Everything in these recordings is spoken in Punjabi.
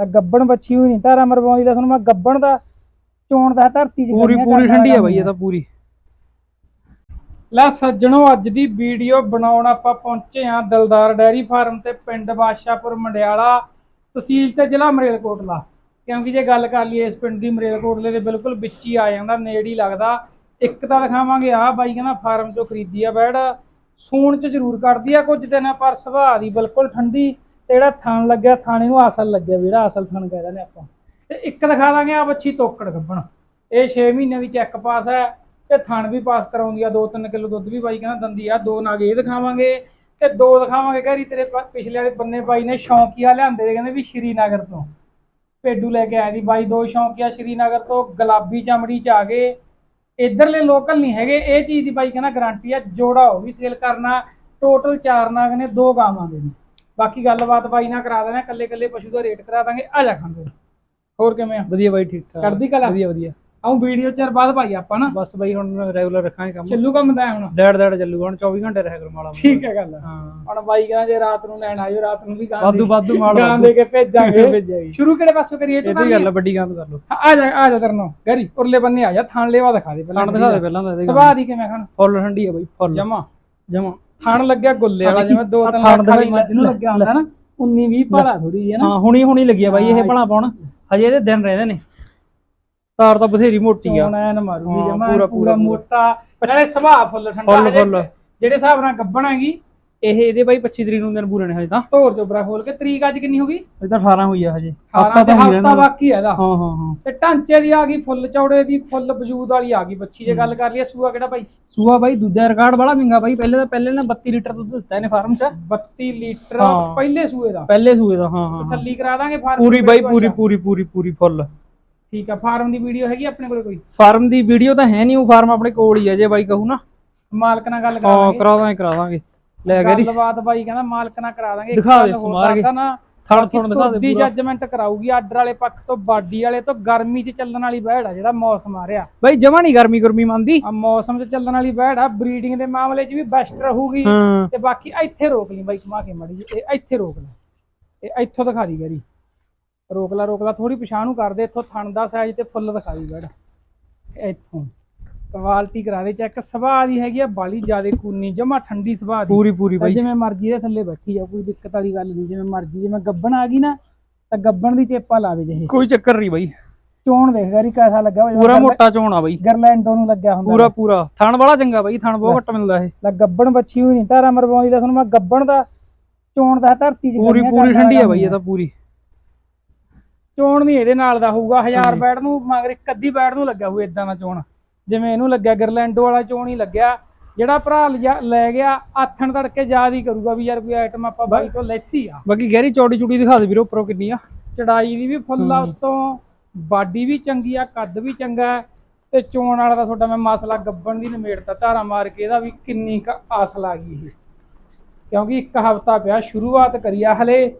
ਲੈ ਗੱਬਣ ਬੱਚੀ ਹੋਈ ਨਹੀਂ ਧਾਰਾ ਮਰਵਾਉਂਦੀ ਲੈ ਤੁਹਾਨੂੰ ਮੈਂ ਗੱਬਣ ਦਾ ਚੋਣ ਦਾ ਧਰਤੀ 'ਚ ਪੂਰੀ ਪੂਰੀ ਠੰਡੀ ਵਾਲਾ ਬਾਈ ਇਹ ਤਾਂ ਪੂਰੀ। ਲੈ ਸੱਜਣੋ ਅੱਜ ਦੀ ਵੀਡੀਓ ਬਣਾਉਣ ਆਪਾਂ ਪਹੁੰਚੇ ਆ ਦਲਦਾਰ ਡੈਰੀ ਫਾਰਮ ਤੇ ਪਿੰਡ ਬਾਦਸ਼ਾਹਪੁਰ ਮੰਡਿਆਲਾ ਤਹਿਸੀਲ ਤੇ ਜ਼ਿਲ੍ਹਾ ਮਰੇਲਕੋਟਲਾ। ਕਿਉਂਕਿ ਜੇ ਗੱਲ ਕਰ ਲਈਏ ਇਸ ਪਿੰਡ ਦੀ ਮਰੇਲਕੋਟਲੇ ਦੇ ਬਿਲਕੁਲ ਵਿੱਚ ਹੀ ਆ ਜਾਂਦਾ ਨੇੜੇ ਹੀ ਲੱਗਦਾ। ਇੱਕ ਤਾਂ ਦਿਖਾਵਾਂਗੇ ਆ ਬਾਈ ਕਹਿੰਦਾ ਫਾਰਮ ਚੋਂ ਖਰੀਦੀ ਆ ਬੈੜ। ਸੂਣ ਚ ਜ਼ਰੂਰ ਕੱਢਦੀ ਆ ਕੁਝ ਦਿਨ ਪਰ ਸੁਭਾਅ ਦੀ ਬਿਲਕੁਲ ਠੰਡੀ। ਤੇ ਜਿਹੜਾ ਥਣ ਲੱਗਿਆ, ਥਾਣੇ ਨੂੰ ਅਸਲ ਲੱਗਿਆ ਵੀ ਜਿਹੜਾ ਅਸਲ ਥਣ ਕਹਿੰਦੇ ਨੇ ਆਪਾਂ। ਤੇ ਇੱਕ ਦਿਖਾ ਦਾਂਗੇ ਆ ਬੱਚੀ ਤੋਕੜ ਗੱਬਣ। ਇਹ 6 ਮਹੀਨਿਆਂ ਦੀ ਚੈੱਕ ਪਾਸ ਹੈ ਤੇ ਥਣ ਵੀ ਪਾਸ ਕਰਾਉਂਦੀ ਆ 2-3 ਕਿਲੋ ਦੁੱਧ ਵੀ ਬਾਈ ਕਹਿੰਦਾ ਦੰਦੀ ਆ, ਦੋ ਨਾਗ ਇਹ ਦਿਖਾਵਾਂਗੇ ਤੇ ਦੋ ਦਿਖਾਵਾਂਗੇ ਘਰੀ ਤੇਰੇ ਪਿਛਲੇ ਵਾਲੇ ਬੰਨੇ ਬਾਈ ਨੇ ਸ਼ੌਂਕੀਆ ਲਿਆਂਦੇ ਦੇ ਕਹਿੰਦੇ ਵੀ ਸ਼੍ਰੀਨਗਰ ਤੋਂ। ਭੇਡੂ ਲੈ ਕੇ ਆਏ ਦੀ ਬਾਈ, ਦੋ ਸ਼ੌਂਕੀਆ ਸ਼੍ਰੀਨਗਰ ਤੋਂ, ਗੁਲਾਬੀ ਚਮੜੀ ਚ ਆ ਗਏ ਇਧਰਲੇ ਲੋਕਲ ਨਹੀਂ ਹੈਗੇ, ਇਹ ਚੀਜ਼ ਦੀ ਬਾਈ ਕਹਿੰਦਾ ਗਾਰੰਟੀ ਆ, ਜੋੜਾ ਉਹ ਵੀ ਸੇਲ ਕਰਨਾ ਟੋਟਲ ਚਾਰ ਨਾਗ ਨੇ, ਦੋ ਗਾਵਾਂ ਦੇ ਨੇ। ਬਾਕੀ ਗੱਲਬਾਤ ਬਾਈ ਨਾਲ ਕਰਾ ਦੇਣਾ ਕੱਲੇ ਕੱਲੇ ਪਸ਼ੂ ਦਾ ਰੇਟ ਕਰਾ ਦਾਂਗੇ ਆ ਜਾ ਖਾਂਦੇ। ਹੋਰ ਕਿਵੇਂ ਆ? ਵਧੀਆ ਬਾਈ ਠੀਕ ਠਾਕ। ਚੜ੍ਹਦੀ ਕਲਾ? ਵਧੀਆ ਵਧੀਆ। ਆਉਂ ਵੀਡੀਓ ਚਿਰ ਬਾਅਦ ਭਾਈ ਆਪਾਂ ਨਾ। ਬਸ ਬਾਈ ਹੁਣ ਰੈਗੂਲਰ ਰੱਖਾਂਗੇ ਕੰਮ। ਚੱਲੂ ਕੰਮ ਦਾ ਹੁਣ। ਦੜ ਦੜ ਚੱਲੂਗਾ ਹੁਣ 24 ਘੰਟੇ ਰਹਿ ਕਰਮ ਵਾਲਾ ਠੀਕ ਹੈ ਗੱਲ। ਹਾਂ। ਹੁਣ ਬਾਈ ਕਹਿੰਦਾ ਜੇ ਰਾਤ ਨੂੰ ਲੈਣ ਆਇਓ ਰਾਤ ਨੂੰ ਵੀ ਗਾਂ ਵਾਧੂ- ਵਾਧੂ ਮਾਲ ਗਾਂ। ਦੇ ਕੇ ਭੇਜਾਂਗੇ। ਸ਼ੁਰੂ ਕਿਹੜੇ ਪਾਸੋਂ ਕਰੀਏ ਇਹ ਤੂੰ ਤਾਂ ਗੱਲ ਵੱਡੀ ਗੱਲ ਕਰ ਲਓ। ਆ ਜਾ ਆ ਜਾ ਕਰਨੋ ਗਰੀ ਉਰਲੇ ਬੰਨੇ ਆ ਜਾ ਥਾਣ ਲੈਵਾ ਦਿਖਾ ਦੇ ਖਾਣ ਦਿਖਾ ਦੇ ਪਹਿਲਾਂ ਤਾਂ ਸੁਭਾਅ ਦੀ ਕਿਵੇਂ ਖਾਣ? ਫੁੱਲ ਠੰਡੀ ਆ ਬਾਈ ਫੁੱਲ। ਜਮਾ। ਜਮਾ। ਥਾਣ ਲੱਗਿਆ ਗੁੱਲੇ ਵਾਲਾ ਜਿਵੇਂ ਦੋ ਤਿੰਨ ਲੱਖ ਵਾਲੀ ਮੱਝ ਨੂੰ ਲੱਗਿਆ ਹੁੰਦਾ ਨਾ 19 20 ਭਾਲਾ ਥੋੜੀ ਜਿਹੀ ਹੈ ਨਾ। ਹਾਂ ਹੁਣੀ ਹੁਣੀ ਲੱਗਿਆ ਬਾਈ ਇਹ ਭਲਾ ਪਾਉਣ। ਹਜੇ ਇਹਦੇ ਦਿਨ ਰਹਿੰਦੇ ਨੇ। ਤਾਰ ਤਾਂ ਬਥੇਰੀ ਮੋਟੀ ਆ। ਚੋਣ ਐਨ ਮਾਰੂਗੀ ਜਮਾ ਪੂਰਾ- ਪੂਰਾ ਮੋਟਾ। ਨਾਲੇ ਸੁਭਾਅ ਫੁੱਲ ਠੰਡਾ। ਜਿਹੜੇ ਹਿਸਾਬ ਨਾਲ ਗੱਬਣ ਹੈਗੀ ਇਹ ਇਹਦੇ ਬਾਈ 25 ਤਰੀਕ ਨੂੰ ਦਿਨ ਪੂਰੇ ਨੇ ਹਜੇ ਤਾਂ। ਧੋਰ ਚੋਬਰਾ ਖੋਲ ਕੇ। ਤਰੀਕ ਅੱਜ ਕਿੰਨੀ ਹੋ ਗਈ? ਇਹ ਤਾਂ 18 ਹੋਈ ਆ ਹਜੇ। 18 ਤੇ ਹਫਤਾ। ਬਾਕੀ ਹੈ ਇਹਦਾ। ਹਾਂ ਹਾਂ ਹਾਂ। ਤੇ ਢਾਂਚੇ ਦੀ ਆ ਗਈ ਫੁੱਲ ਚੌੜੇ ਦੀ ਫੁੱਲ ਵਜੂਦ ਵਾਲੀ ਆ ਗਈ। ਬੱਚੀ ਜੇ ਗੱਲ ਕਰ ਲਈਏ ਸੂਆ ਕਿਹੜਾ ਭਾਈ ਸੂਆ ਬਾਈ ਦੂਜਾ ਰਿਕਾਰਡ ਬੜਾ ਮਹਿੰਗਾ ਬਾਈ। ਪਹਿਲੇ ਤਾਂ ਪਹਿਲੇ ਨੇ 32 ਲੀਟਰ ਦੁੱਧ ਦਿੱਤਾ ਇਹਨੇ ਫਾਰਮ 'ਚ। 32 ਲੀਟਰ। ਪਹਿਲੇ ਸੂਏ ਦਾ। ਪਹਿਲੇ ਸੂਏ ਦਾ ਹਾਂ ਹਾਂ। ਤਸੱਲੀ ਕਰਾ ਦਾਂਗੇ ਫਾਰਮ ਪੂਰੀ ਬਾਈ ਪੂਰੀ। ਪੂਰੀ ਪੂਰੀ ਪੂਰੀ ਫੁੱਲ। ਠੀਕ ਆ ਫਾਰਮ ਦੀ ਵੀਡੀਓ ਹੈਗੀ ਆਪਣੇ ਕੋਲ ਕੋਈ? ਫਾਰਮ ਦੀ ਵੀਡੀਓ ਤਾਂ ਹੈ ਨਹੀਂ ਉਹ ਫਾਰਮ ਆਪਣੇ ਕੋਲ ਹੀ ਆ ਜੇ ਬਾਈ ਕਹੂ ਨਾ। ਮਾਲਕ ਨਾਲ ਗੱਲ ਕਰਾ ਹਾਂ ਦਾਂਗੇ ਕਰਾ ਦਾਂਗੇ ਕਰਾ ਦਾਂਗੇ ਲੈ ਗਰੀ ਗੱਲਬਾਤ ਬਾਈ ਕਹਿੰਦਾ ਮਾਲਕ ਨਾਲ ਕਰਾ ਦਾਂਗੇ ਦਿਖਾ ਦੇ ਸਮਾਰ ਕੇ। ਨਾ ਥਣ ਥਣ ਦਿਖਾ ਦੇ ਦੀ ਜੱਜਮੈਂਟ ਕਰਾਊਗੀ ਆਰਡਰ ਵਾਲੇ ਪੱਖ ਤੋਂ ਬਾਡੀ ਵਾਲੇ ਤੋਂ ਗਰਮੀ 'ਚ ਚੱਲਣ ਵਾਲੀ ਬੈੜ ਆ ਜਿਹੜਾ ਮੌਸਮ ਆ ਰਿਹਾ। ਬਾਈ ਜਮਾ ਨਹੀਂ ਗਰਮੀ ਗਰਮੀ ਮੰਨਦੀ। ਆ ਮੌਸਮ 'ਚ ਚੱਲਣ ਵਾਲੀ ਬੈੜ ਆ ਬਰੀਡਿੰਗ ਦੇ ਮਾਮਲੇ 'ਚ ਵੀ ਬੈਸਟ ਰਹੂਗੀ। ਤੇ ਬਾਕੀ ਇੱਥੇ ਰੋਕ ਲਈ ਬਾਈ ਘੁਮਾ ਕੇ ਮੜੀ ਇਹ ਇੱਥੇ ਰੋਕ ਲੈ। ਇਹ ਇੱਥੋਂ ਦਿਖਾ ਦੀ ਗਰੀ। ਰੋਕ ਲਾ ਰੋਕ ਲਾ ਥੋੜੀ ਪਛਾਣ ਨੂੰ ਕਰਦੇ ਇੱਥੋਂ ਥਣ ਦਾ ਸਾਈਜ਼ ਤੇ ਫੁੱਲ ਦਿਖਾ ਦੀ ਬੈੜ। ਇੱਥੋਂ। ਕੁਆਲਿਟੀ ਕਰਾ ਦੇ ਚੈੱਕ ਸੁਭਾਅ ਦੀ ਹੈਗੀ ਆ ਬਾਲੀ ਜਿਆਦੇ ਕੂਨੀ ਜਮਾ ਠੰਡੀ ਸੁਭਾਅ ਦੀ। ਪੂਰੀ ਪੂਰੀ ਬਾਈ। ਜਿਵੇਂ ਮਰਜ਼ੀ ਦੇ ਥੱਲੇ ਬੈਠੀ ਆ ਕੋਈ ਦਿੱਕਤ ਵਾਲੀ ਗੱਲ ਨਹੀਂ ਜਿਵੇਂ ਮਰਜ਼ੀ ਜਿਵੇਂ ਗੱਬਣ ਆ ਗਈ ਨਾ ਤਾਂ ਗੱਬਣ ਦੀ ਚੇਪਾ ਲਾ ਦੇ ਜਿਹੇ ਕੋਈ ਚੱਕਰ ਨਹੀਂ ਬਾਈ। ਚੋਣ ਦੇਖ ਗਰੀ ਕੈਸਾ ਲੱਗਾ ਹੋਇਆ। ਪੂਰਾ ਮੋਟਾ ਚੋਣ ਆ ਬਾਈ। ਗਰਲੈਂਡੋ ਨੂੰ ਲੱਗਿਆ ਹੁੰਦਾ ਪੂਰਾ ਪੂਰਾ। ਥਣ ਬੜਾ ਚੰਗਾ ਬਾਈ ਥਣ ਬਹੁਤ ਘੱਟ ਮਿਲਦਾ ਇਹ। ਲੈ ਗੱਬਣ ਬੱਚੀ ਹੋਈ ਨਹੀਂ ਧਾਰਾ ਮਰਵਾਉਂਦੀ ਤਾਂ ਤੁਹਾਨੂੰ ਮੈਂ ਗੱਬਣ ਦਾ ਚੋਣ ਦਾ ਧਰਤੀ 'ਚ ਪੂਰੀ ਪੂਰੀ ਠੰਡੀ ਆ ਵਾਲਾ ਬਾਈ ਇਹ ਤਾਂ ਪੂਰੀ। ਚੋਣ ਨਹੀਂ ਇਹਦੇ ਨਾਲ ਦਾ ਹੋਊਗਾ ਹਜ਼ਾਰ ਹਾਂਜੀ। ਬੈਟ ਨੂੰ ਮਗਰ ਇੱਕ ਅੱਧੀ ਬੈਟ ਨੂੰ ਲੱਗਿਆ ਹੋਊ ਇਦਾਂ ਦਾ ਚੋਣ। ਜਿਵੇਂ ਇਹਨੂੰ ਲੱਗਿਆ ਗਰਲੈਂਡੋ ਵਾਲਾ ਚੋਣ ਹੀ ਲੱਗਿਆ। ਜਿਹੜਾ ਭਰਾ ਲੈ ਗਿਆ ਆਥਣ ਤੜਕੇ ਯਾਦ ਹੀ ਕਰੂਗਾ ਵੀ ਯਾਰ ਕੋਈ ਆਈਟਮ ਆਪਾਂ ਬਾਈ ਤੋਂ ਲੈਤੀ ਆ। ਬਾਕੀ ਗਹਿਰੀ ਚੌੜੀ ਚੂੜੀ ਦਿਖਾ ਦੇ ਵੀਰੋ ਉੱਪਰੋਂ ਕਿੰਨੀ ਆ। ਚੜਾਈ ਦੀ ਵੀ ਫੁੱਲ ਆ। ਉਤੋਂ ਬਾਡੀ ਵੀ ਚੰਗੀ ਆ ਕੱਦ ਵੀ ਚੰਗਾ ਹੈ, ਤੇ ਚੋਣ ਵਾਲਾ ਦਾ ਤੁਹਾਡਾ ਮੈਂ ਮਸਲਾ ਗੱਬਣ ਦੀ ਨਿਮੇੜਤਾ ਧਾਰਾ ਮਾਰ ਕੇ ਇਹਦਾ ਵੀ ਕਿੰਨੀ ਕ ਆਸ ਲਾ ਗਈ ਇਹ ਕਿਉਂਕਿ ਇੱਕ ਹਫਤਾ ਪਿਆ ਸ਼ੁਰੂਆਤ ਕਰੀ ਆ ਹਲੇ।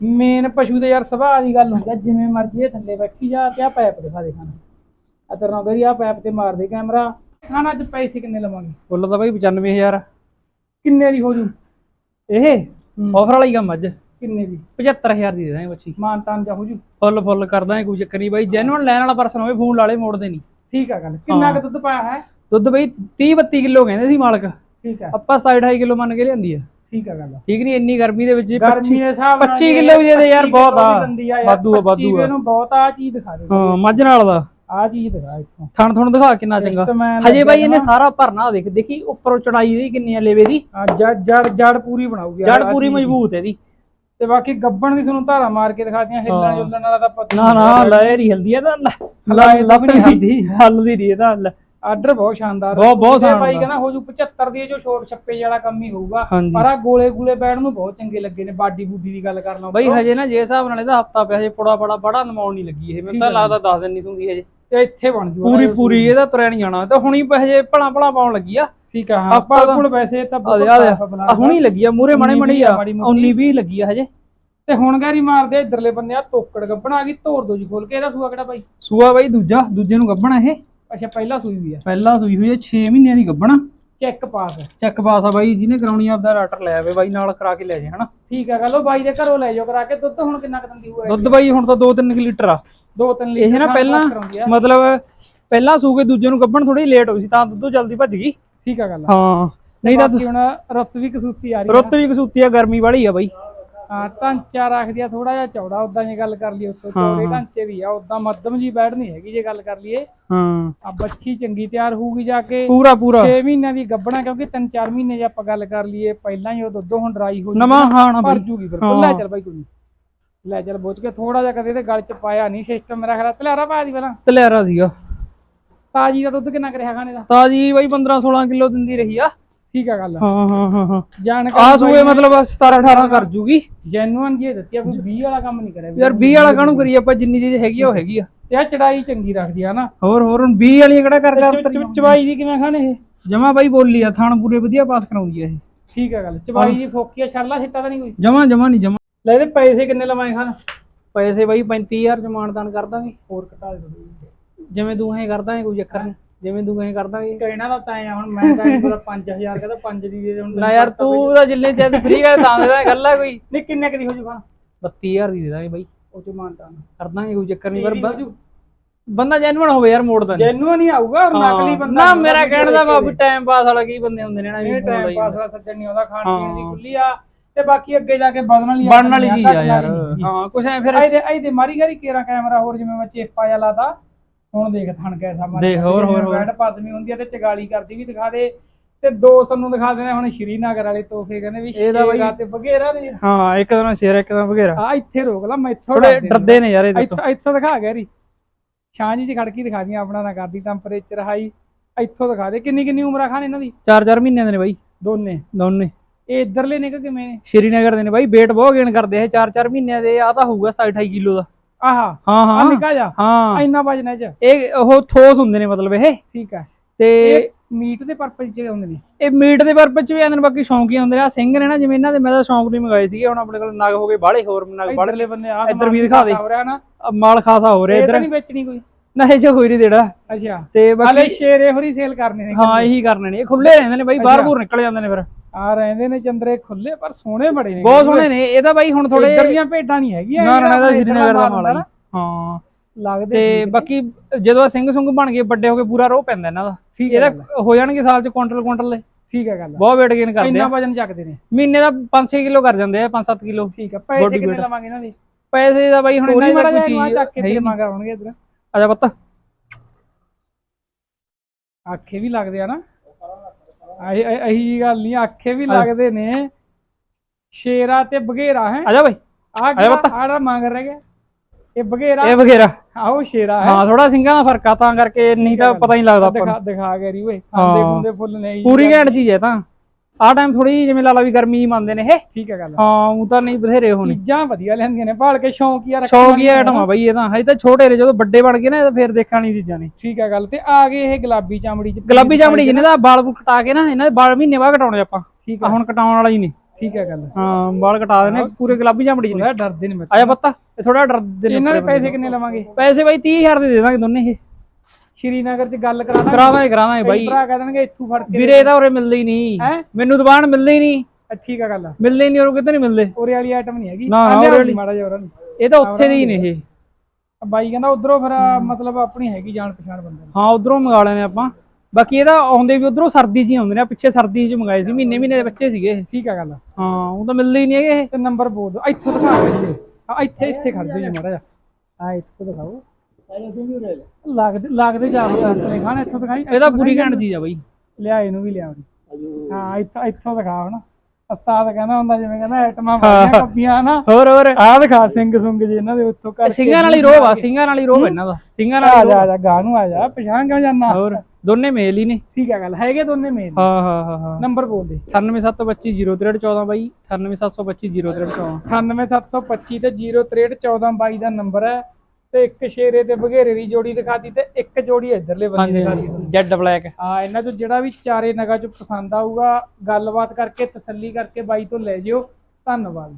ਮੇਨ ਪਸ਼ੂ ਦੇ ਯਾਰ ਸੁਭਾਅ ਦੀ ਗੱਲ ਹੁੰਦੀ ਆ ਜਿਵੇਂ ਮਰਜ਼ੀ ਇਹ ਥੱਲੇ ਬੈਠੀ ਜਾ ਤੇ ਆ ਪੈਪ ਦਿਖਾ ਦੇ ਖਾਣਾ ਅਤਰ ਨਾ ਕਰੀ ਆ ਪੈਪ ਤੇ ਮਾਰ ਦੇ ਕੈਮਰਾ। ਖਾਣਾ ਅੱਜ ਪੈਸੇ ਕਿੰਨੇ ਲਵਾਂਗੇ? ਫੁੱਲ ਤਾਂ ਬਾਈ 95000 ਕਿੰਨੇ ਦੀ ਹੋ ਜੂ? ਇਹ? ਆਫਰ ਵਾਲਾ ਹੀ ਕੰਮ ਅੱਜ। ਕਿੰਨੇ ਦੀ? 75000 ਦੀ ਦੇ ਦਾਂਗੇ ਬੱਚੀ। ਮਾਨ ਤਾਨ ਜਾ ਹੋ ਜੂ? ਫੁੱਲ ਫੁੱਲ ਕਰ ਦਾਂਗੇ ਕੋਈ ਚੱਕਰ ਨਹੀਂ ਬਾਈ। ਜੈਨੂਅਨ ਲੈਣ ਵਾਲਾ ਪਰਸਨ ਹੋਵੇ ਫੋਨ ਲਾਲੇ ਮੋੜਦੇ ਨਹੀਂ। ਠੀਕ ਆ ਗੱਲ। ਕਿੰਨਾ। ਕੁ ਦੁੱਧ ਪਾਇਆ ਹੈ? ਦੁੱਧ ਬਈ 30 32 ਕਿਲੋ ਕਹਿੰਦੇ ਸੀ ਮਾਲਕ। ਠੀਕ ਆ। ਆਪਾਂ 2.5 ਕਿਲੋ ਮੰਨ ਕੇ ਲਿਆਂਦੀ ਆ। ਠੀਕ ਆ ਗੱਲ। ਠੀਕ ਨਹੀਂ ਇੰਨੀ ਗਰਮੀ ਦੇ ਵਿੱਚ ਗਰਮੀ ਦੇ ਹਿਸਾਬ ਨਾਲ 25 ਕਿੱਲੋ ਵੀ ਦੇ ਯਾਰ, 25 ਬਹੁਤ ਆ। ਵਾਧੂ ਆ, 25 ਵਾਧੂ ਆ। ਨੂੰ ਬਹੁਤ ਆ ਚੀਜ਼ ਦਿਖਾ ਦੇ ਹਾਂ ਮੱਝ ਨਾਲ ਦਾ। ਆ ਚੀਜ਼ ਦਿਖਾ ਇੱਥੋਂ। ਥਣ ਥਣ ਦਿਖਾ ਕਿੰਨਾ ਚੰਗਾ। ਹਜੇ ਬਾਈ ਇਹਨੇ ਸਾਰਾ ਭਰਨਾ ਦੇਖ ਦੇਖੀ ਉੱਪਰੋਂ ਚੜਾਈ ਦੀ ਕਿੰਨੀ ਆ ਲੇਵੇ ਦੀ। ਆ ਜੜ ਜੜ ਜੜ ਪੂਰੀ ਬਣਾਉਗੀ ਜੜ ਪੂਰੀ ਮਜ਼ਬੂਤ ਹੈ ਇਹਦੀ। ਤੇ ਬਾਕੀ ਗੱਬਣ ਦੀ ਤੁਹਾਨੂੰ ਧਾਰਾ ਮਾਰ ਕੇ ਦਿਖਾਤੀਆਂ ਹਿੱਲਣ ਹਾਂ। ਜੁਲਣ ਵਾਲਾ ਤਾਂ ਪਤਾ ਨਾ ਨਾ ਲੈ ਨਹੀਂ ਹਲਦੀ ਹਲਾਏ ਤਾਂ ਲੱਭ ਵੀ ਨਹੀਂ ਨਹੀਂ ਹਲਦੀ। ਨਹੀਂ ਇਹਦਾ। ਆਰਡਰ ਬਹੁਤ ਸ਼ਾਨਦਾਰ ਬਹੁਤ- ਬਹੁਤ ਸ਼ਾਨਦਾਰ। ਕਹਿੰਦਾ ਹੋ ਜੂ 75 ਦੀ ਜੋ ਛੋਟ ਛੱਪੇ ਵਾਲਾ ਕੰਮ ਹੀ ਹੋਊਗਾ। ਪਰ ਆ ਗੋਲੇ ਗੋਲੇ ਬੈਠ ਨੂੰ ਬਹੁਤ ਚੰਗੇ ਲੱਗੇ ਨੇ ਬਾਡੀ ਬੂਡੀ ਦੀ ਗੱਲ ਕਰ ਲਾਂ ਬਾਈ ਹਜੇ ਨਾ ਜੇ ਹਿਸਾਬ ਨਾਲ ਇਹਦਾ ਹਫਤਾ ਪਿਆ ਹਜੇ ਪੜਾ ਪੜਾ ਬੜਾ ਨਮਾਉਣ ਨਹੀਂ ਲੱਗੀ ਇਹ। ਮੈਨੂੰ ਤਾਂ ਹੈ ਲੱਗਦਾ 10 ਦਿਨ ਨਹੀਂ ਸੁੰਦੀ ਹਜੇ। ਤੇ ਇੱਥੇ ਬਣ ਜੂ ਪੂਰੀ ਪੂਰੀ ਇਹਦਾ ਤੁਰਿਆ ਨਹੀਂ ਜਾਣਾ। ਤੇ ਹੁਣੀ ਹਜੇ ਭਲਾ ਭਲਾ ਪਾਉਣ ਲੱਗੀ ਆ। ਠੀਕ ਆ ਹਾਂ। ਆਪਾਂ ਕੋਲ ਵੈਸੇ ਤਾਂ ਆ ਬਹੁਤ ਆ ਆ ਹੁਣੀ ਲੱਗੀ ਆ ਮੂਰੇ ਮਾੜੀ ਵੀਹ ਆ ਆ ਮਾੜੀ ਮੋਟੀ। 19 20 ਲੱਗੀ ਆ ਹਜੇ। ਤੇ ਹੁਣ ਗੈਰੀ ਮਾਰਦੇ ਇਧਰਲੇ ਬੰਨੇ ਆ ਤੋਕੜ ਗੱਬਣ ਆ ਗਈ ਧੋਰ ਦੋ ਜੀ ਖੋਲ ਕੇ ਇਹਦਾ ਸੂਆ ਕਿਹੜਾ ਬਾਈ? ਸੂਆ ਬਾਈ ਦੂਜਾ ਦੂਜੇ ਨੂੰ ਗੱਭਣਾ ਇਹ। ਅੱਛਾ ਪਹਿਲਾ ਸੂਈ ਵੀ ਆ। ਪਹਿਲਾ ਸੂਈ ਹੋਈ ਹੈ 6 ਮਹੀਨਿਆਂ ਦੀ ਗੱਭਣਾ ਚੈੱਕ ਪਾਸ ਚੈੱਕ ਪਾਸ ਆ ਬਾਈ ਜਿਹਨੇ ਕਰਾਉਣੀ ਆ ਆਪਦਾ ਰਾਟਰ ਲੈ ਆਵੇ ਬਾਈ ਨਾਲ ਕਰਾ ਕੇ ਲੈ ਜੇ ਹਨਾ? ਠੀਕ ਹੈ ਗੱਲ ਬਾਈ ਦੇ ਘਰੋਂ ਲੈ ਜਾਓ ਕਰਾ ਕੇ ਦੁੱਧ ਹੁਣ ਕਿੰਨਾ ਕੁ ਦਿੰਦੀ ਹੋਏ ਦੁੱਧ ਬਾਈ ਹੁਣ ਤਾਂ 2-3 ਲੀਟਰ ਆ। ਦੋ ਤਿੰਨ ਇਹ ਲੀਟਰ ਨਾ ਪਹਿਲਾਂ ਆ। ਮਤਲਬ ਪਹਿਲਾਂ ਸੂਕੇ ਦੂਜੇ ਨੂੰ ਗੱਭਣ ਥੋੜੀ ਲੇਟ ਹੋਈ ਸੀ ਤਾਂ ਦੁੱਧ ਜਲਦੀ ਭੱਜ ਗਈ। ਠੀਕ ਹੈ ਗੱਲ ਹਾਂ। ਨਹੀਂ ਤਾਂ ਹੁਣ ਰੁੱਤ ਵੀ ਕਸੂਤੀ ਆ ਰਹੀ ਰੁੱਤ ਵੀ ਕਸੂਤੀ ਆ ਗਰਮੀ ਵਾਲੀ ਆ ਬਾਈ। ਹਾਂ ਢਾਂਚਾ ਰੱਖਦੀ ਆ ਥੋੜਾ ਜਿਹਾ ਚੌੜਾ ਉਦਾਂ ਜੇ ਗੱਲ ਕਰ ਲਈਏ ਉੱਤੋਂ ਹਾਂ, ਚੌੜੇ ਹਾਂ। ਢਾਂਚੇ ਵੀ ਆ ਉਦਾਂ ਮੱਧਮ ਜੀ ਬੈਠ ਨਹੀਂ ਹੈਗੀ ਜੇ ਗੱਲ ਕਰ ਲਈਏ। ਹਾਂ। ਆ ਬੱਚੀ ਚੰਗੀ ਤਿਆਰ ਹੋਊਗੀ ਜਾ ਕੇ। ਪੂਰਾ ਪੂਰਾ। 6 ਮਹੀਨਿਆਂ ਦੀ ਗੱਭਣਾ ਕਿਉਂਕਿ 3-4 ਮਹੀਨੇ ਜੇ ਆਪਾਂ ਗੱਲ ਕਰ ਲਈਏ ਪਹਿਲਾਂ ਹੀ ਉਹ ਦੁੱਧ ਹੁਣ ਡਰਾਈ ਹੋ ਨਵਾਂ ਖਾਣਾ ਭਰ ਬਾਈ। ਜੂਗੀ ਬਿਲਕੁਲ। ਲੈ। ਚੱਲ ਬਾਈ ਕੋਈ ਨੀ। ਲੈ ਚੱਲ ਬੁੱਝ ਕੇ ਥੋੜਾ ਜਿਹਾ ਕਦੇ ਤੇ ਗਲ ਚ ਪਾਇਆ ਨਹੀਂ ਸਿਸਟਮ ਮੇਰਾ ਖਰਾ ਤਲਿਆਰਾ ਪਾ ਦੀ ਪਹਿਲਾਂ? ਤਲੇਰਾ ਸੀਗਾ। ਤਾਜੀ ਦਾ ਦੁੱਧ ਕਿੰਨਾ ਕਰਿਆ ਖਾਣੇ ਦਾ? ਤਾਜੀ ਬਾਈ 15-16 ਕਿਲੋ ਦਿੰਦੀ ਰਹੀ ਆ। ਠੀਕ ਆ ਗੱਲ। ਹਾਂ ਹਾਂ ਹਾਂ ਹਾਂ। ਜਾਣਕਾਰੀ ਆ ਸੂਏ ਮਤਲਬ 17-18 ਕਰ ਜੂਗੀ। ਜੈਨੂਅਨ ਜੀ ਦਿੱਤੀ ਆ ਕੋਈ 20 ਵਾਲਾ ਕੰਮ ਨਹੀਂ ਕਰਿਆ ਯਾਰ 20 ਵਾਲਾ ਕਾਹਨੂੰ ਕਰੀਏ ਆਪਾਂ ਜਿੰਨੀ ਚੀਜ਼ ਹੈਗੀ ਆ ਉਹ ਹੈਗੀ ਆ। ਤੇ ਆ ਚੜਾਈ ਚੰਗੀ ਰੱਖਦੀ ਆ ਨਾ। ਹੋਰ ਹੋਰ ਹੁਣ 20 ਵਾਲੀ ਕਿਹੜਾ ਕਰ ਕਰ ਚਵਾਈ ਦੀ ਕਿਵੇਂ ਖਾਣੇ ਇਹ? ਜਮਾ ਬਾਈ ਬੋਲੀ ਆ ਥਾਣ ਪੂਰੇ ਵਧੀਆ ਪਾਸ ਕਰਾਉਂਦੀ ਆ ਇਹ। ਠੀਕ ਆ ਗੱਲ ਚਵਾਈ ਦੀ ਫੋਕੀ ਆ ਛਰਲਾ ਛਿੱਟਾ ਤਾਂ ਨਹੀਂ ਕੋਈ? ਜਮਾ ਜਮਾ ਨਹੀਂ ਜਮਾ। ਲੈ ਇਹਦੇ ਪੈਸੇ ਕਿੰਨੇ ਲਵਾਏ ਖਾਨ ਪੈਸੇ ਬਾਈ 35000 ਚ ਮਾਨਦਾਨ ਕਰ ਦਾਂਗੇ ਹੋਰ ਘਟਾ ਦੇ ਜਿਵੇਂ ਤੂੰ ਐ ਕਰ ਦਾਂਗੇ ਕੋਈ ਚੱਕਰ ਨਹੀਂ। ਜਿਵੇਂ ਤੂੰ ਐ ਕਰ ਦਾਂਗੇ ਕਹਿਣਾ ਤਾਂ ਤਾਂ ਆ ਹੁਣ ਮੈਂ ਤਾਂ ਨਹੀਂ ਪਤਾ 5000 ਕਹਿੰਦਾ 5 ਦੀ ਦੇ ਦੇ ਹੁਣ ਨਾ ਯਾਰ ਤੂੰ ਤਾਂ ਜਿੱਲੇ ਜਦ ਫ੍ਰੀ ਕਰ ਤਾਂ ਦੇ ਗੱਲ ਆ ਕੋਈ। ਨਹੀਂ ਕਿੰਨੇ ਕਦੀ ਹੋ ਜੂ ਖਾਨ 32000 ਦੀ ਦੇ ਦਾਂਗੇ ਬਾਈ। ਉਹ ਚ ਮਾਨਤਾ ਕਰ ਦਾਂਗੇ ਕੋਈ ਚੱਕਰ ਨਹੀਂ ਪਰ ਜੂ ਬੰਦਾ ਜੈਨੂਨ ਹੋਵੇ ਯਾਰ ਮੋੜਦਾ ਨੀ। ਜੈਨੂਅਨ ਹੀ ਆਊਗਾ ਔਰ ਨਕਲੀ ਬੰਦਾ ਨਾ ਮੇਰਾ ਕਹਿਣ ਦਾ ਬਾਬੂ ਟਾਈਮ ਪਾਸ ਵਾਲਾ ਕੀ ਬੰਦੇ ਹੁੰਦੇ ਨੇ ਨਾ ਇਹ ਟਾਈਮ ਪਾਸ ਵਾਲਾ ਸੱਜਣ ਨਹੀਂ ਆਉਂਦਾ ਖਾਣ ਪੀਣ ਦੀ। ਖੁੱਲੀ ਆ ਤੇ ਬਾਕੀ ਅੱਗੇ ਜਾ ਕੇ ਵਧਣ ਵਾਲੀ ਬਣਨ ਵਾਲੀ ਚੀਜ਼ ਆ ਯਾਰ। ਹਾਂ। ਕੁਛ ਐ ਫਿਰ ਇਹਦੇ ਇਹਦੇ ਮਾਰੀ ਗਾਰੀ ਕੇਰਾ ਕੈਮਰਾ ਹੋਰ ਜਿਵੇਂ ਮੈਂ ਚੇਪਾ ਜਿਹਾ ਲਾਤਾ। ਹੁਣ ਦੇਖ ਥਣ ਕੈਸਾ ਮਾਰੀ ਦੇਖ, ਹੋਰ, ਹੋਰ। ਬੈਠ ਪਸਮੀ ਹੁੰਦੀ ਆ ਤੇ ਚਗਾਲੀ ਕਰਦੀ ਵੀ ਦਿਖਾ ਦੇ ਤੇ ਦੋ ਸਾਨੂੰ ਦਿਖਾ ਦੇਣੇ ਹੁਣ ਸ਼੍ਰੀਨਗਰ ਵਾਲੇ ਤੋਹਫੇ ਕਹਿੰਦੇ ਵੀ ਸ਼ੇਰਾ ਤੇ ਬਗੇਰਾ ਨੇ। ਹਾਂ ਇੱਕ ਦਿਨ ਸ਼ੇਰ ਇੱਕ ਦਿਨ ਵਗੈਰਾ ਆ ਇੱਥੇ ਰੋਕ ਲਾ ਮੈਂ ਇੱਥੋਂ ਥੋੜੇ ਡਰਦੇ ਨੇ ਯਾਰ ਇਹਦੇ ਤੋਂ। ਇੱਥੋਂ ਇੱਥੋਂ ਦਿਖਾ ਗੈਰੀ ਛਾਂ ਜੀ ਚ ਖੜਕੀ ਦਿਖਾ ਦੀਆਂ ਆਪਣਾ ਨਾ ਕਰਦੀ ਟੈਂਪਰੇਚਰ ਹਾਈ ਇੱਥੋਂ ਦਿਖਾ ਦੇ ਕਿੰਨੀ ਕਿੰਨੀ ਉਮਰ ਖਾਨ ਇਹਨਾਂ ਦੀ? 4-4 ਮਹੀਨਿਆਂ ਦੇ ਨੇ ਬਾਈ। ਦੋਨੇ। ਦੋਨੇ। ਇਹ ਇੱਧਰਲੇ ਨੇ ਕਿ ਕਿਵੇਂ ਨੇ? ਸ਼੍ਰੀਨਗਰ ਦੇ ਨੇ ਬਾਈ weight ਬਹੁਤ ਗੇਨ ਕਰਦੇ ਆ 4-4 ਮਹੀਨਿਆਂ ਦੇ ਆ ਤਾਂ ਹੋਊਗਾ 27-28 ਕਿਲੋ ਦਾ। ਆਹਾ ਹਾਂ ਆ ਹਾਂ ਨਿਕਾ ਜਾ ਹਾਂ। ਇੰਨਾ ਵਜਨ ਹੈ ਚ। ਇਹ ਉਹ ਠੋਸ ਹੁੰਦੇ ਨੇ ਮਤਲਬ ਇਹ। ਠੀਕ ਹੈ। ਤੇ ਮੀਟ ਦੇ ਪਰਪਸ ਚ ਹੁੰਦੇ ਨੇ। ਇਹ ਮੀਟ ਦੇ ਪਰਪਸ ਚ ਵੀ ਆਉਂਦੇ ਨੇ ਬਾਕੀ ਸ਼ੌਂਕੀ ਹੁੰਦੇ ਨੇ। ਆ ਸਿੰਘ ਨੇ ਨਾ ਜਿਵੇਂ ਇਹਨਾਂ ਦੇ ਮੈਂ ਤਾਂ ਸ਼ੌਂਕ ਨਹੀਂ ਮੰਗਾਏ ਸੀਗੇ। ਹੁਣ ਆਪਣੇ ਕੋਲ ਨਗ ਹੋ ਗਏ ਬਾਹਲੇ ਹੋਰ ਨਗ ਬਾਹਲੇ ਬੰਦੇ ਆ ਇੱਧਰ ਵੀ ਦਿਖਾ ਦੇ। ਹੋ ਰਿਹਾ ਨਾ। ਮਾਲ ਖਾਸਾ ਹੋ ਰਿਹਾ ਇੱਧਰ। ਨਹੀਂ ਵੇਚਣੀ ਕੋਈ। ਨਾ ਇਹ ਜੋ ਕੋਈ ਨਹੀਂ ਦੇੜਾ ਅੱਛਾ। ਤੇ ਹਲੇ ਬਾਕੀ ਸ਼ੇਰੇ ਹੋਰੀ ਸੇਲ ਕਰਨੇ ਨੇ। ਹਾਂ ਇਹੀ ਕਰਨੇ ਨੇ। ਇਹ ਖੁੱਲੇ ਰਹਿੰਦੇ ਨੇ ਬਾਈ ਬਾਹਰ ਬੂਰ ਨਿਕਲ ਜਾਂਦੇ ਨੇ ਫਿਰ। ਆ ਰਹਿੰਦੇ ਨੇ ਚੰਦਰੇ ਖੁੱਲੇ ਪਰ ਸੋਹਣੇ ਬੜੇ ਨੇ। ਬਹੁਤ ਸੋਹਣੇ ਨੇ। ਇਹਦਾ ਬਾਈ ਹੁਣ ਥੋੜੇ ਇੱਧਰ ਦੀਆਂ ਭੇਡਾਂ ਨਹੀਂ ਹੈਗੀਆਂ ਨਾ ਨਾ ਇਹਦਾ ਸ਼੍ਰੀਨਗਰ ਦਾ ਮਾਲ ਆ ਹਾਂ। ਲੱਗਦੇ ਤੇ ਬਾਕੀ ਜਦੋਂ ਆਹ ਸਿੰਘ ਸੁੰਗ ਬਣ ਗਏ ਵੱਡੇ ਹੋ ਕੇ ਪੂਰਾ ਰੋਹ ਪੈਂਦਾ ਇਹਨਾਂ ਦਾ। ਠੀਕ ਹੈ ਇਹਦਾ ਹੋ ਜਾਣਗੇ ਸਾਲ ਚ ਕੁਇੰਟਲ ਕੁਇੰਟਲ ਦੇ। ਠੀਕ ਹੈ ਗੱਲ ਬਹੁਤ weight gain ਕਰਦੇ ਇੰਨਾ ਆ। ਵਜਨ ਚੱਕਦੇ ਨੇ। ਮਹੀਨੇ ਦਾ 5-6 ਕਿਲੋ ਕਰ ਜਾਂਦੇ ਆ 5-7 ਕਿਲੋ। ਠੀਕ ਹੈ ਪੈਸੇ Body ਕਿੰਨੇ weight। ਲਵਾਂਗੇ ਇਹਨਾਂ ਦੇ? ਪੈਸੇ ਦਾ ਬਾਈ ਹੁਣ ਇਹਨਾਂ ਦੀ ਕੋਈ ਚੀਜ਼ ਚੱਕ ਕੇ ਹੈ ਹੀ ਨਹੀਂ। ਮਗਰ ਆਉਣਗੇ ਇਧਰ। ਆ ਜਾ ਪੁੱਤ। ਆਖੇ ਵੀ ਲੱਗਦੇ ਆ ਨਾ। ਆਹੀ ਇਹੀ ਗੱਲ ਨਹੀਂ ਆਖੇ ਵੀ ਲੱਗਦੇ ਨੇ। ਸ਼ੇਰਾ ਤੇ ਬਗੇਰਾ ਹੈ। ਆ ਜਾ ਬਾਈ। ਆ ਕਿਹੜਾ ਆੜਾ ਮੰਗ ਰਹਿ ਗਿਆ। ਇਹ ਬਗੇਰਾ ਇਹ ਵਗੈਰਾ ਆਹੋ ਸ਼ੇਰਾ ਹੈ। ਹਾਂ ਥੋੜਾ ਸਿੰਘਾਂ ਦਾ ਫ਼ਰਕ ਆ ਤਾਂ ਕਰਕੇ ਨਹੀਂ ਤਾਂ ਪਤਾ ਹੀ ਨਹੀਂ ਲੱਗਦਾ ਆਪਾਂ। ਦਿਖਾ ਦਿਖਾ ਕੇ ਰੀ ਓਏ ਖਾਂਦੇ ਹਾਂ। ਖੁੰਦੇ ਫੁੱਲ ਨੇ ਇਹੀ ਪੂਰੀ। ਘੈਂਟ ਚੀਜ਼ ਹੈ ਤਾਂ। ਆਹ ਟਾਈਮ ਥੋੜੀ ਜਿਵੇਂ ਲਾਲਾ ਵੀ ਗਰਮੀ ਮੰਨਦੇ ਨੇ ਇਹ। ਠੀਕ ਹੈ ਗੱਲ। ਹਾਂ ਉਹ ਤਾਂ ਨਹੀਂ ਬਥੇਰੇ ਹੋਣੇ। ਚੀਜ਼ਾਂ ਵਧੀਆ ਲੈਂਦੀਆਂ ਨੇ ਭਾਲ ਕੇ ਸ਼ੌਂਕ ਹੀ ਆ ਰੱਖਣ ਸ਼ੌਕੀ ਵਾਲੀਆਂ ਆਈਟਮ ਆ ਬਾਈ ਇਹ ਤਾਂ। ਹਜੇ ਤਾਂ ਛੋਟੇ ਨੇ ਜਦੋਂ ਵੱਡੇ ਬਣ ਗਏ ਨਾ ਇਹ ਤਾਂ ਫੇਰ ਦੇਖਣ ਵਾਲੀ ਚੀਜ਼ਾਂ ਨੇ। ਠੀਕ ਹੈ ਗੱਲ ਤੇ ਆ ਗਏ ਇਹ ਗੁਲਾਬੀ ਚਾਮੜੀ ਚ। ਗੁਲਾਬੀ ਚਾਮੜੀ ਜਿਹਨੇ ਦਾ ਵਾਲ ਵੂਲ ਕਟਾ ਕੇ ਨਾ ਇਹਨਾਂ ਦੇ ਵਾਲ ਮਹੀਨੇ ਬਾਅਦ ਕਟਾਉਣੇ ਆਪਾਂ। ਠੀਕ ਆ ਹੈ ਹੁਣ ਕਟਾਉਣ ਵਾਲਾ ਹੀ ਨਹੀਂ। ਠੀਕ ਹੈ ਗੱਲ। ਹਾਂ ਵਾਲ ਕਟਾ ਦੇਣੇ ਪੂਰੇ ਗੁਲਾਬੀ ਚਾਮੜੀ ਜਿਹਨੇ ਡਰਦੇ ਨੇ ਮੇਰੇ ਆਜਾ ਪੱਤਾ ਇਹ ਥੋੜਾ ਡਰਦੇ ਨੇ ਇਹਨਾਂ ਦੇ ਪੈਸੇ ਕਿੰਨੇ ਲਵਾਂਗੇ? ਪੈਸੇ ਬਾਈ 30000 ਦੇ ਦੇ ਦਾਂਗੇ ਦੋਨੇ ਇਹ। ਸ਼੍ਰੀਨਗਰ ਚ ਗੱਲ ਕਰਾ ਦਾਂਗੇ। ਕਰਾ ਦਾਂਗੇ ਕਰਾ ਦਾਂਗੇ ਕਈ ਬਾਈ। ਭਰਾ ਕਹਿ ਦੇਣਗੇ ਇੱਥੋਂ ਫੜ ਕੇ ਵੀਰੇ ਇਹਦਾ ਉਰੇ ਮਿਲਦੇ ਨਹੀਂ? ਮੈਨੂੰ ਦੁਕਾਨ ਮਿਲਦੇ ਨਹੀਂ। ਠੀਕ ਹੈ ਗੱਲ ਮਿਲਦੇ ਨਹੀਂ ਉਹ ਕਿਤੇ ਨਹੀਂ ਮਿਲਦੇ? ਉਰੇ ਵਾਲੀ ਆਈਟਮ ਨਹੀਂ ਹੈਗੀ। ਨਾ, ਉਰੇ। ਮਾੜਾ ਜਿਹਾ ਨੂੰ ਇਹ ਤਾਂ ਉੱਥੇ ਦੇ ਹੀ ਨੇ ਇਹ। ਬਾਈ ਕਹਿੰਦਾ ਉਧਰੋਂ ਫਿਰ ਮਤਲਬ ਆਪਣੀ ਹੈਗੀ ਜਾਣ ਪਛਾਣ ਬੰਦੇ ਦੀ। ਹਾਂ ਉਧਰੋਂ ਮੰਗਾ ਲੈਣੇ ਆਪਾਂ। ਬਾਕੀ ਇਹਦਾ ਆਉਂਦੇ ਵੀ ਉਧਰੋਂ ਸਰਦੀ ਹੀ ਆਉਂਦੇ ਨੇ ਪਿੱਛੇ ਸਰਦੀ 'ਚ ਮੰਗਾਏ ਸੀ ਮਹੀਨੇ ਮਹੀਨੇ ਦੇ ਬੱਚੇ ਸੀਗੇ। ਠੀਕ ਹੈ ਗੱਲ ਹਾਂ ਉਹ ਤਾਂ ਮਿਲਦੇ ਹੀ ਨਹੀਂ ਹੈਗੇ ਇਹ। ਤੇ ਨੰਬਰ ਬੋਲ ਦਿਓ ਇੱਥੋਂ ਦਿਖਾ ਜੀ। ਆ ਇੱਥੇ ਇੱਥੇ ਖੜ ਜਾਓ ਜੀ ਮਾੜਾ ਜਿਹਾ। ਆ ਇੱਥੋਂ ਦਿਖਾਓ। ਲੱਗਦੇ ਲੱਗਦੇ ਜ਼ਬਰਦਸਤ ਨੇ ਖਾਣ ਇੱਥੋਂ ਦਿਖਾਈ। ਇਹਦਾ ਪੂਰੀ ਘੈਂਟ ਚੀਜ਼ ਆ ਬਾਈ। ਲਿਆ ਇਹਨੂੰ ਵੀ ਲਿਆ ਉਹਦੀ। ਹਾਂ ਇੱਥੋਂ ਇੱਥੋਂ ਦਿਖਾ ਹੁਣ। ਉਸਤਾਦ ਕਹਿੰਦਾ ਹੁੰਦਾ ਜਿਵੇਂ ਕਹਿੰਦਾ ਐਟਮਾਂ ਵਾਲੀਆਂ ਕੱਪੀਆਂ ਨਾ। ਹੋਰ ਹੋਰ। ਆਹ ਦਿਖਾ ਸਿੰਘ ਸੁੰਗ ਜੀ ਇਹਨਾਂ ਦੇ ਉੱਤੋਂ ਇਹ ਕਰਕੇ ਸਿੰਘਾਂ ਵਾਲੀ ਰੋਹ ਆ ਸਿੰਘਾਂ ਵਾਲੀ ਰੋਹ ਇਹਨਾਂ ਦਾ। ਸਿੰਘਾਂ ਆ ਵਾਲੀ ਜਾ ਆ ਜਾ ਗਾਂ ਨੂੰ ਆ ਜਾ ਪਛਾਣ ਕਿਉਂ ਜਾਨਾ ਹੋਰ ਦੋਨੇ ਮੇਲ ਹੀ ਨੇ। ਠੀਕ ਹੈ ਗੱਲ ਹੈਗੇ ਦੋਨੇ ਮੇਨ ਹਾਂ ਹਾਂ ਹਾਂ ਹਾਂ। ਨੰਬਰ ਬੋਲ ਦੇ। 98725 ਬਾਈ 98725 98725 ਤੇ 06314 ਬਾਈ ਦਾ ਨੰਬਰ ਹੈ। ਤੇ ਇੱਕ ਸ਼ੇਰੇ ਤੇ ਬਘੇਰੇ ਦੀ ਜੋੜੀ ਦਿਖਾਤੀ ਤੇ ਇੱਕ ਜੋੜੀ ਇਧਰਲੇ ਬੰਦੇ ਦਿਖਾਤੀ ਜੈਡ ਬਲੈਕ। ਹਾਂ ਇਹਨਾਂ ਚੋਂ ਜਿਹੜਾ ਵੀ ਚਾਰੇ ਨਗਾ ਚ ਪਸੰਦ ਆਊਗਾ ਗੱਲਬਾਤ ਕਰਕੇ ਤਸੱਲੀ ਕਰਕੇ ਬਾਈ ਤੋਂ ਲੈ ਜਿਓ। ਧੰਨਵਾਦ।